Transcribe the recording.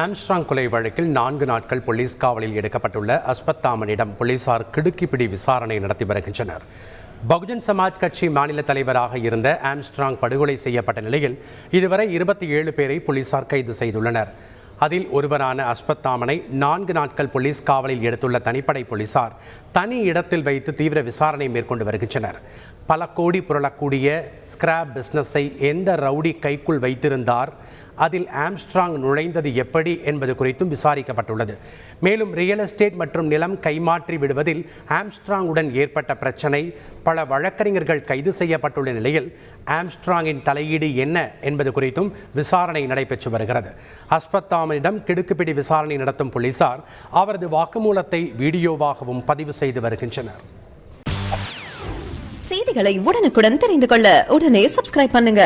Armstrong கொலை வழக்கில் நான்கு நாட்கள் போலீஸ் காவலில் எடுக்கப்பட்டுள்ள அஸ்பத்தாமனிடம் போலீசார் கிடுக்கிப்பிடி விசாரணை நடத்தி வருகின்றனர். பகுஜன் சமாஜ் கட்சி மாநில தலைவராக இருந்த ஆம்ஸ்ட்ராங் படுகொலை செய்யப்பட்ட நிலையில் இதுவரை இருபத்தி ஏழு பேரை போலீசார் கைது செய்துள்ளனர். அதில் ஒருவரான அஸ்பத்தாமனை நான்கு நாட்கள் போலீஸ் காவலில் எடுத்துள்ள தனிப்படை போலீசார் தனி இடத்தில் வைத்து தீவிர விசாரணை மேற்கொண்டு வருகின்றனர். பல கோடி புரளக்கூடிய ஸ்கிராப் பிஸ்னஸை எந்த ரவுடி கைக்குள் வைத்திருந்தார்? அதில் ஆம்ஸ்ட்ராங் நுழைந்தது எப்படி என்பது குறித்தும் விசாரிக்கப்பட்டுள்ளது. மேலும் ரியல் எஸ்டேட் மற்றும் நிலம் கைமாற்றி விடுவதில் ஆம்ஸ்ட்ராங்குடன் ஏற்பட்ட பிரச்சனை பல வழக்கறிஞர்கள் கைது செய்யப்பட்டுள்ள நிலையில் ஆம்ஸ்ட்ராங்கின் தலையீடு என்ன என்பது குறித்தும் விசாரணை நடைபெற்று வருகிறது. அஸ்பத்தாமனிடம் கிடுக்குப்பிடி விசாரணை நடத்தும் போலீசார் அவரது வாக்குமூலத்தை வீடியோவாகவும் பதிவு செய்து வருகின்றனர். செய்திகளை உடனுக்குடன் தெரிந்து கொள்ள உடனே சப்ஸ்கிரைப் பண்ணுங்க.